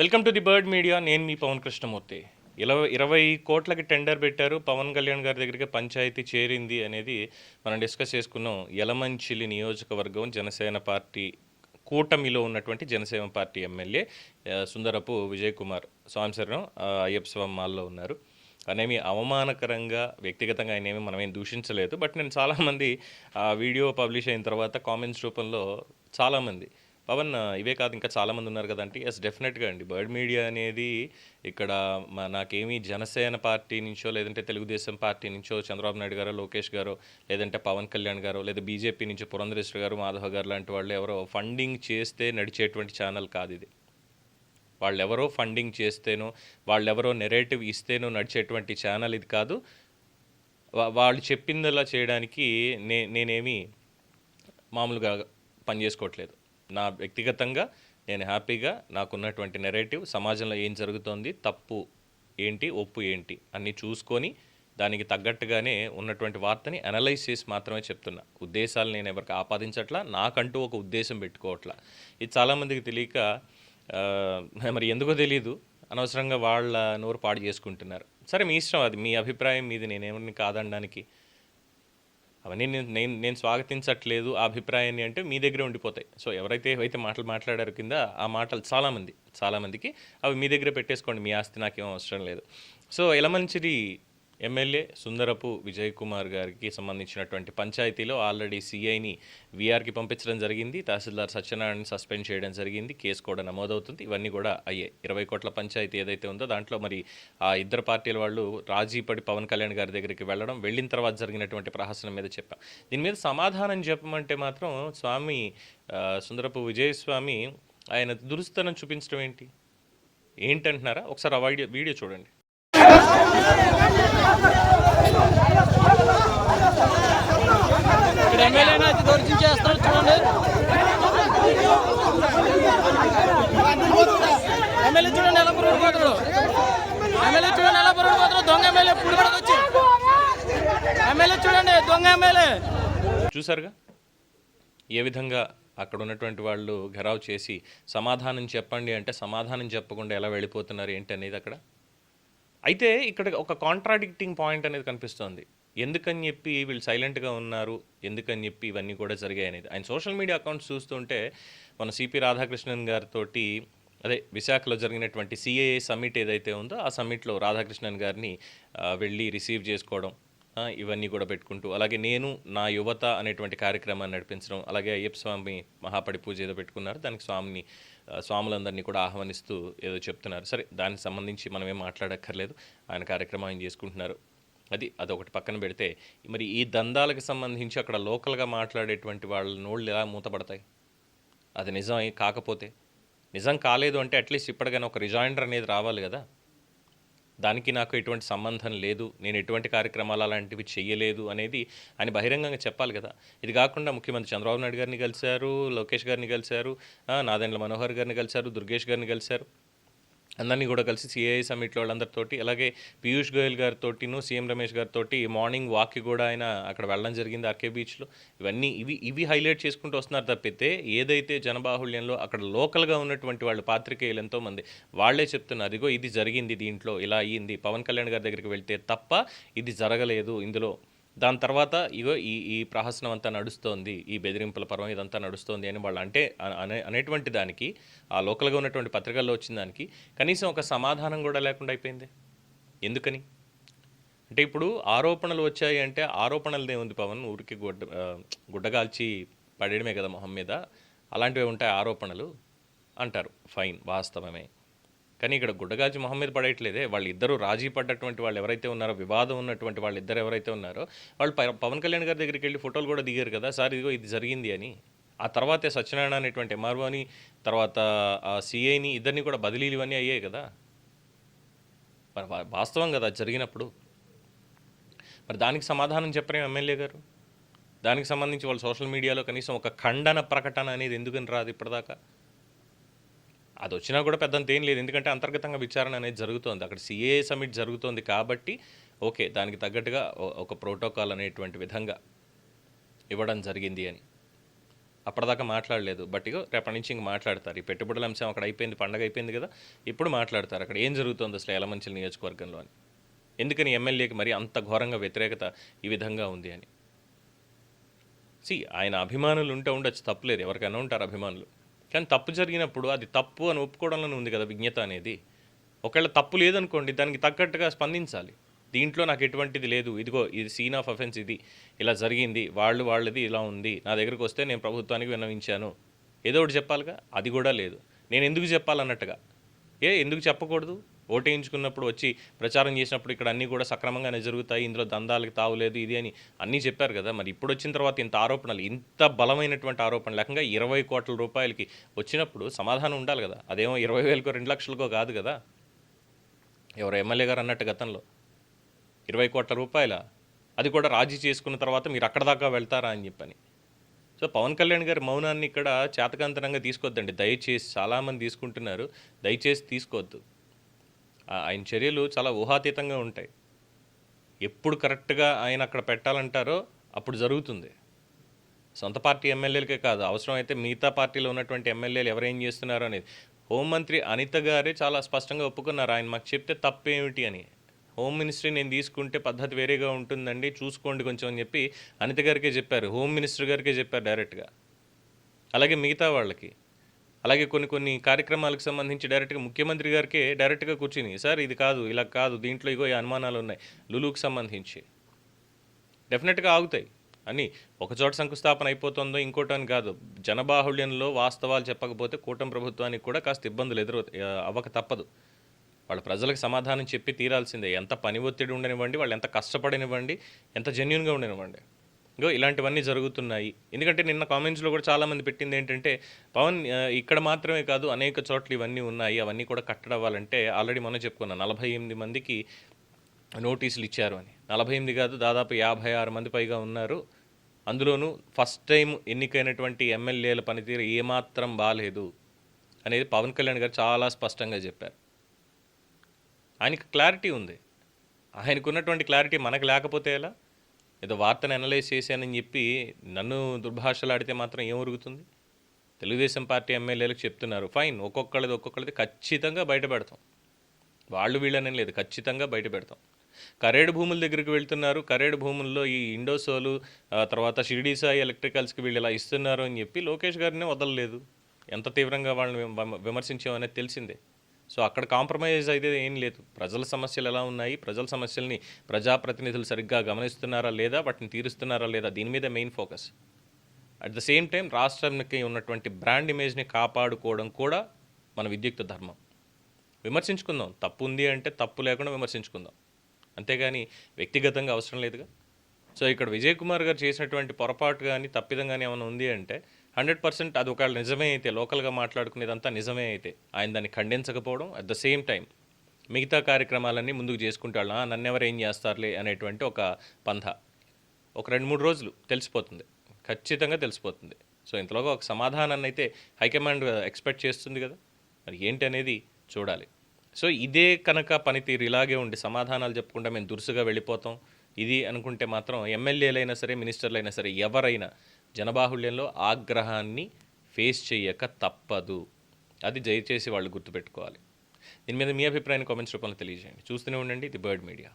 Welcome to the bird media. నేను మీ పవన్ కృష్ణమూర్తి. ఇరవై ఇరవై కోట్లకి టెండర్ పెట్టారు. పవన్ కళ్యాణ్ గారి దగ్గరికి పంచాయతీ చేరింది అనేది మనం డిస్కస్ చేసుకున్నాం. యలమంచిలి నియోజకవర్గం జనసేన పార్టీ కూటమిలో ఉన్నటువంటి జనసేన పార్టీ ఎమ్మెల్యే సుందరపు విజయ్ కుమార్ స్వామిశరణం అయ్యప్ప స్వామి మాల్లో ఉన్నారు. అనేమి అవమానకరంగా వ్యక్తిగతంగా ఆయన ఏమి మనం ఏం దూషించలేదు. బట్ నేను చాలామంది ఆ వీడియో పబ్లిష్ అయిన తర్వాత కామెంట్స్ రూపంలో చాలామంది పవన్ ఇవే కాదు ఇంకా చాలామంది ఉన్నారు కదంటే ఎస్ డెఫినెట్గా అండి. బర్డ్ మీడియా అనేది ఇక్కడ మా నాకేమీ జనసేన పార్టీ నుంచో లేదంటే తెలుగుదేశం పార్టీ నుంచో చంద్రబాబు నాయుడు గారో లోకేష్ గారో లేదంటే పవన్ కళ్యాణ్ గారో లేదా బీజేపీ నుంచి పురంధరేశ్వర్ గారు మాధవ్ గారు లాంటి వాళ్ళు ఎవరో ఫండింగ్ చేస్తే నడిచేటువంటి ఛానల్ కాదు ఇది. వాళ్ళెవరో ఫండింగ్ చేస్తేనో వాళ్ళెవరో నెరేటివ్ ఇస్తేనో నడిచేటువంటి ఛానల్ ఇది కాదు. వా- వాళ్ళు చెప్పిందలా చేయడానికి నే నేనేమి మామూలుగా పని చేసుకోవట్లేదు నా వ్యక్తిగతంగా నేను హ్యాపీగా నాకున్నటువంటి నెరేటివ్ సమాజంలో ఏం జరుగుతోంది తప్పు ఏంటి ఒప్పు ఏంటి అన్నీ చూసుకొని దానికి తగ్గట్టుగానే ఉన్నటువంటి వార్తని అనలైజ్ చేసి మాత్రమే చెప్తున్నా. ఉద్దేశాలు నేను ఎవరికి ఆపాదించట్లా నాకంటూ ఒక ఉద్దేశం పెట్టుకోవట్లా. ఇది చాలామందికి తెలియక మరి ఎందుకో తెలియదు అనవసరంగా వాళ్ళ నోరు పాడు చేసుకుంటున్నారు. సరే మీ ఇష్టం అది. మీ అభిప్రాయం మీది. నేనేమని కాదనడానికి అవన్నీ నేను నేను నేను స్వాగతించట్లేదు ఆ అభిప్రాయాన్ని అంటే మీ దగ్గరే ఉండిపోతాయి. సో ఎవరైతే అయితే మాటలు మాట్లాడారు కింద ఆ మాటలు చాలామంది చాలామందికి అవి మీ దగ్గర పెట్టేసుకోండి. మీ ఆస్తి నాకేం అవసరం లేదు. సో ఎలమంచిది ఎమ్మెల్యే సుందరపు విజయ్ కుమార్ గారికి సంబంధించినటువంటి పంచాయతీలో ఆల్రెడీ సిఐని వీఆర్కి పంపించడం జరిగింది. తహసీల్దార్ సత్యనారాయణ సస్పెండ్ చేయడం జరిగింది. కేసు కూడా నమోదవుతుంది. ఇవన్నీ కూడా అయ్యాయి ఇరవై కోట్ల పంచాయతీ ఏదైతే ఉందో దాంట్లో మరి ఆ ఇద్దరు పార్టీల వాళ్ళు రాజీ పడి పవన్ కళ్యాణ్ గారి దగ్గరికి వెళ్ళడం వెళ్ళిన తర్వాత జరిగినటువంటి ప్రహసనం మీద చెప్పాం. దీని మీద సమాధానం చెప్పమంటే మాత్రం స్వామి సుందరపు విజయస్వామి ఆయన దురుస్తనం చూపించడం ఏంటి? ఏంటంటున్నారా? ఒకసారి ఆ వీడియో వీడియో చూడండి. ఇక్కడ ఎమ్మెల్యేనా అయితే దొరికించేస్తాడు చూడండి. ఎమ్మెల్యే చూడండి ఎలా పురుగు పోతాడు ఎమ్మెల్యే చూడండి ఎలా పురుగు పోతాడు దొంగ ఎమ్మెల్యే పుడి వచ్చి. ఎమ్మెల్యే చూడండి దొంగ ఎమ్మెల్యే. చూసారుగా ఏ విధంగా అక్కడ ఉన్నటువంటి వాళ్ళు ఘెరావ్ చేసి సమాధానం చెప్పండి అంటే సమాధానం చెప్పకుండా ఎలా వెళ్ళిపోతున్నారు ఏంటి అనేది అక్కడ? అయితే ఇక్కడ ఒక కాంట్రాడిక్టింగ్ పాయింట్ అనేది కనిపిస్తోంది. ఎందుకని చెప్పి వీళ్ళు సైలెంట్గా ఉన్నారు? ఎందుకని చెప్పి ఇవన్నీ కూడా జరిగాయి అనేది. ఆయన సోషల్ మీడియా అకౌంట్స్ చూస్తుంటే మన సిపి రాధాకృష్ణన్ గారితో అదే విశాఖలో జరిగినటువంటి సిఏఏ సమ్మిట్ ఏదైతే ఉందో ఆ సమ్మిట్లో రాధాకృష్ణన్ గారిని వెళ్ళి రిసీవ్ చేసుకోవడం ఇవన్నీ కూడా పెట్టుకుంటూ అలాగే నేను నా యువత అనేటువంటి కార్యక్రమాన్ని నడిపించడం అలాగే అయ్యప్ప స్వామి మహాపడి పూజ ఏదో పెట్టుకున్నారు దానికి స్వామిని స్వాములందరినీ కూడా ఆహ్వానిస్తూ ఏదో చెప్తున్నారు. సరే దానికి సంబంధించి మనం ఏం మాట్లాడక్కర్లేదు. ఆయన కార్యక్రమం ఆయన చేసుకుంటున్నారు. అది అదొకటి పక్కన పెడితే మరి ఈ దందాలకు సంబంధించి అక్కడ లోకల్గా మాట్లాడేటువంటి వాళ్ళ నోళ్ళు ఎలా మూతపడతాయి? అది నిజం కాకపోతే? నిజం కాలేదు అంటే అట్లీస్ట్ ఇప్పటికైనా ఒక రిజాయిండర్ అనేది రావాలి కదా? దానికి నాకు ఎటువంటి సంబంధం లేదు నేను ఎటువంటి కార్యక్రమాలు అలాంటివి చేయలేదు అనేది ఆయన బహిరంగంగా చెప్పాలి కదా. ఇది కాకుండా ముఖ్యమంత్రి చంద్రబాబు నాయుడు గారిని కలిశారు లోకేష్ గారిని కలిశారు నాదెండ్ల మనోహర్ గారిని కలిశారు దుర్గేష్ గారిని కలిశారు. అందరినీ కూడా కలిసి సిఐ సమ్మిట్లో వాళ్ళందరితోటి అలాగే పీయూష్ గోయల్ గారితోటిను సీఎం రమేష్ గారితో మార్నింగ్ వాక్కి కూడా ఆయన అక్కడ వెళ్ళడం జరిగింది ఆర్కే బీచ్లో. ఇవన్నీ ఇవి ఇవి హైలైట్ చేసుకుంటూ వస్తున్నారు తప్పితే ఏదైతే జనబాహుళ్యంలో అక్కడ లోకల్గా ఉన్నటువంటి వాళ్ళు పాత్రికేయులు ఎంతోమంది వాళ్ళే చెప్తున్నారు అదిగో ఇది జరిగింది దీంట్లో ఇలా అయ్యింది పవన్ కళ్యాణ్ గారి దగ్గరికి వెళ్తే తప్ప ఇది జరగలేదు ఇందులో దాని తర్వాత ఇగో ఈ ఈ ప్రహసనం అంతా నడుస్తోంది ఈ బెదిరింపుల పర్వం ఇదంతా నడుస్తోంది అని వాళ్ళు అంటే అనే అనేటువంటి దానికి ఆ లోకల్గా ఉన్నటువంటి పత్రికల్లో వచ్చిన దానికి కనీసం ఒక సమాధానం కూడా లేకుండా అయిపోయింది. ఎందుకని? అంటే ఇప్పుడు ఆరోపణలు వచ్చాయి అంటే ఆరోపణలదే ఉంది పవన్ ఊరికి గుడ్డ గుడ్డగాల్చి పడేయడమే కదా మొహం మీద అలాంటివి ఉంటాయి ఆరోపణలు అంటారు ఫైన్ వాస్తవమే. కానీ ఇక్కడ గుడ్డగాజు మొహం మీద పడేయట్లేదే. వాళ్ళు ఇద్దరు రాజీ పడ్డటువంటి వాళ్ళు ఎవరైతే ఉన్నారో వివాదం ఉన్నటువంటి వాళ్ళు ఇద్దరు ఎవరైతే ఉన్నారో వాళ్ళు పవన్ కళ్యాణ్ గారి దగ్గరికి వెళ్ళి ఫోటోలు కూడా దిగారు కదా. సార్ ఇదిగో ఇది జరిగింది అని. ఆ తర్వాతే సత్యనారాయణ అనేటువంటి ఎంఆర్ఓని తర్వాత సిఐని ఇద్దరిని కూడా బదిలీలు ఇవన్నీ అయ్యాయి కదా. మరి వాస్తవం కదా అది జరిగినప్పుడు. మరి దానికి సమాధానం చెప్పరేం ఎమ్మెల్యే గారు? దానికి సంబంధించి వాళ్ళు సోషల్ మీడియాలో కనీసం ఒక ఖండన ప్రకటన అనేది ఎందుకని రాదు ఇప్పటిదాకా? అది వచ్చినా కూడా పెద్దంత ఏం లేదు. ఎందుకంటే అంతర్గతంగా విచారణ అనేది జరుగుతోంది. అక్కడ సిఏ సమిట్ జరుగుతోంది కాబట్టి ఓకే దానికి తగ్గట్టుగా ఒక ప్రోటోకాల్ అనేటువంటి విధంగా ఇవ్వడం జరిగింది అని. అప్పటిదాకా మాట్లాడలేదు. బట్ ఇగో రేపటి నుంచి ఇంక మాట్లాడతారు. ఈ పెట్టుబడుల అంశం అక్కడ అయిపోయింది పండగ అయిపోయింది కదా ఇప్పుడు మాట్లాడతారు. అక్కడ ఏం జరుగుతుంది అసలు ఎలమంచిల నియోజకవర్గంలో అని. ఎందుకని ఎమ్మెల్యేకి మరి అంత ఘోరంగా వ్యతిరేకత ఈ విధంగా ఉంది అని. సి ఆయన అభిమానులు ఉంటే ఉండొచ్చు తప్పలేదు. ఎవరికైనా ఉంటారు అభిమానులు. కానీ తప్పు జరిగినప్పుడు అది తప్పు అని ఒప్పుకోవడంలోనే ఉంది కదా విజ్ఞత అనేది. ఒకవేళ తప్పు లేదనుకోండి దానికి తగ్గట్టుగా స్పందించాలి. దీంట్లో నాకు ఎటువంటిది లేదు. ఇదిగో ఇది సీన్ ఆఫ్ అఫెన్స్ ఇది. ఇలా జరిగింది. వాళ్ళు వాళ్ళది ఇలా ఉంది. నా దగ్గరకు వస్తే నేను ప్రభుత్వానికి విన్నవించాను. ఏదో ఒకటి చెప్పాలిగా? అది కూడా లేదు. నేను ఎందుకు చెప్పాలన్నట్టుగా? ఏ ఎందుకు చెప్పకూడదు? ఓటేయించుకున్నప్పుడు వచ్చి ప్రచారం చేసినప్పుడు ఇక్కడ అన్నీ కూడా సక్రమంగానే జరుగుతాయి ఇందులో దందాలకి తావులేదు ఇది అని అన్నీ చెప్పారు కదా. మరి ఇప్పుడు వచ్చిన తర్వాత ఇంత ఆరోపణలు ఇంత బలమైనటువంటి ఆరోపణలు లేకుండా ఇరవై కోట్ల రూపాయలకి వచ్చినప్పుడు సమాధానం ఉండాలి కదా. అదేమో ఇరవై వేలకో రెండు లక్షలకో కాదు కదా. ఎవరు ఎమ్మెల్యే గారు అన్నట్టు గతంలో. ఇరవై కోట్ల రూపాయల. అది కూడా రాజీ చేసుకున్న తర్వాత మీరు అక్కడ దాకా వెళ్తారా అని చెప్పని. సో పవన్ కళ్యాణ్ గారి మౌనాన్ని ఇక్కడ చేతకాంతరంగా తీసుకోవద్దండి దయచేసి చాలామంది తీసుకుంటున్నారు. దయచేసి తీసుకోవద్దు ఆయన చర్యలు చాలా ఊహాతీతంగా ఉంటాయి. ఎప్పుడు కరెక్ట్గా ఆయన అక్కడ పెట్టాలంటారో అప్పుడు జరుగుతుంది. సొంత పార్టీ ఎమ్మెల్యేలకే కాదు అవసరమైతే మిగతా పార్టీలో ఉన్నటువంటి ఎమ్మెల్యేలు ఎవరేం చేస్తున్నారు అనేది. హోంమంత్రి అనిత గారే చాలా స్పష్టంగా ఒప్పుకున్నారు. ఆయన మాకు చెప్తే తప్పేమిటి అని. హోమ్ మినిస్ట్రీ నేను తీసుకుంటే పద్ధతి వేరేగా ఉంటుందండి చూసుకోండి కొంచెం అని చెప్పి అనిత గారికే చెప్పారు. హోమ్ మినిస్టర్ గారికే చెప్పారు డైరెక్ట్గా. అలాగే మిగతా వాళ్ళకి. అలాగే కొన్ని కొన్ని కార్యక్రమాలకు సంబంధించి డైరెక్ట్గా ముఖ్యమంత్రి గారికే డైరెక్ట్గా కూర్చుని సార్ ఇది కాదు ఇలా కాదు దీంట్లో ఇగో ఈ అనుమానాలు ఉన్నాయి లులుకు సంబంధించి. డెఫినెట్గా ఆగుతాయి. అని ఒక చోట శంకుస్థాపన అయిపోతుందో ఇంకోటి అని కాదు. జనబాహుళ్యంలో వాస్తవాలు చెప్పకపోతే కూటమి ప్రభుత్వానికి కూడా కాస్త ఇబ్బందులు ఎదురు అవ్వక తప్పదు. వాళ్ళ ప్రజలకు సమాధానం చెప్పి తీరాల్సిందే. ఎంత పని ఒత్తిడి ఉండనివ్వండి వాళ్ళు ఎంత కష్టపడనివ్వండి ఎంత జెన్యున్గా ఉండనివ్వండి. ఇంకో ఇలాంటివన్నీ జరుగుతున్నాయి. ఎందుకంటే నిన్న కామెంట్స్లో కూడా చాలామంది పెట్టింది ఏంటంటే పవన్ ఇక్కడ మాత్రమే కాదు అనేక చోట్ల ఇవన్నీ ఉన్నాయి అవన్నీ కూడా కట్టడవ్వాలంటే ఆల్రెడీ మనం చెప్పుకున్నాం నలభై ఎనిమిది మందికి నోటీసులు ఇచ్చారు అని. నలభై ఎనిమిది కాదు దాదాపు యాభై ఆరు మంది పైగా ఉన్నారు. అందులోనూ ఫస్ట్ టైం ఎన్నికైనటువంటి ఎమ్మెల్యేల పనితీరు ఏమాత్రం బాగాలేదు అనేది పవన్ కళ్యాణ్ గారు చాలా స్పష్టంగా చెప్పారు. ఆయనకి క్లారిటీ ఉంది. ఆయనకున్నటువంటి క్లారిటీ మనకు లేకపోతే ఎలా? ఏదో వార్తను అనలైజ్ చేశానని చెప్పి నన్ను దుర్భాషలాడితే మాత్రం ఏం ఉరుగుతుంది తెలుగుదేశం పార్టీ ఎమ్మెల్యేలకు చెప్తున్నారు ఫైన్ ఒక్కొక్కళ్ళది ఒక్కొక్కళ్ళది ఖచ్చితంగా బయటపెడతాం వాళ్ళు వీళ్ళనే లేదు ఖచ్చితంగా బయటపెడతాం కరేడు భూముల దగ్గరికి వెళ్తున్నారు కరేడు భూముల్లో ఈ ఇండోసోలు తర్వాత షిర్డీ సాయి ఎలక్ట్రికల్స్కి వీళ్ళు ఇలా ఇస్తున్నారు అని చెప్పి లోకేష్ గారినే వదలలేదు. ఎంత తీవ్రంగా వాళ్ళని విమర్శించామనేది తెలిసిందే. సో అక్కడ కాంప్రమైజ్ అయితే ఏం లేదు. ప్రజల సమస్యలు ఎలా ఉన్నాయి? ప్రజల సమస్యల్ని ప్రజాప్రతినిధులు సరిగ్గా గమనిస్తున్నారా లేదా? వాటిని తీరుస్తున్నారా లేదా? దీని మీద main focus. At the same time రాష్ట్రానికి ఉన్నటువంటి బ్రాండ్ ఇమేజ్ని కాపాడుకోవడం కూడా మన విద్యుక్త ధర్మం. విమర్శించుకుందాం. తప్పు ఉంది అంటే తప్పు లేకుండా విమర్శించుకుందాం. అంతేగాని వ్యక్తిగతంగా అవసరం లేదుగా. సో ఇక్కడ విజయ్ కుమార్ గారు చేసినటువంటి పొరపాటు కానీ తప్పిదం కానీ ఏమైనా ఉంది అంటే హండ్రెడ్ పర్సెంట్ అది ఒకవేళ నిజమే అయితే లోకల్గా మాట్లాడుకునేదంతా నిజమే అయితే ఆయన దాన్ని ఖండించకపోవడం అట్ ద సేమ్ టైం మిగతా కార్యక్రమాలన్నీ ముందుకు చేసుకుంటాడు "ఆ, నన్నెవరు ఏం చేస్తారులే అనేటువంటి ఒక పంథ ఒక రెండు మూడు రోజులు తెలిసిపోతుంది. ఖచ్చితంగా తెలిసిపోతుంది. సో ఇంతలోగా ఒక సమాధానాన్ని అయితే హైకమాండ్ ఎక్స్పెక్ట్ చేస్తుంది కదా. మరి ఏంటి అనేది చూడాలి. సో ఇదే కనుక పనితీరు ఇలాగే ఉండి సమాధానాలు చెప్పకుండా మేము దురుసుగా వెళ్ళిపోతాం. ఇది అనుకుంటే మాత్రం ఎమ్మెల్యేలైనా సరే మినిస్టర్లైనా సరే ఎవరైనా జనబాహుళ్యంలో ఆగ్రహాన్ని ఫేస్ చేయక తప్పదు. అది దయచేసి వాళ్ళు గుర్తుపెట్టుకోవాలి. దీని మీద మీ అభిప్రాయాన్ని కామెంట్స్ రూపంలో తెలియజేయండి. చూస్తూనే ఉండండి ది బర్డ్ మీడియా.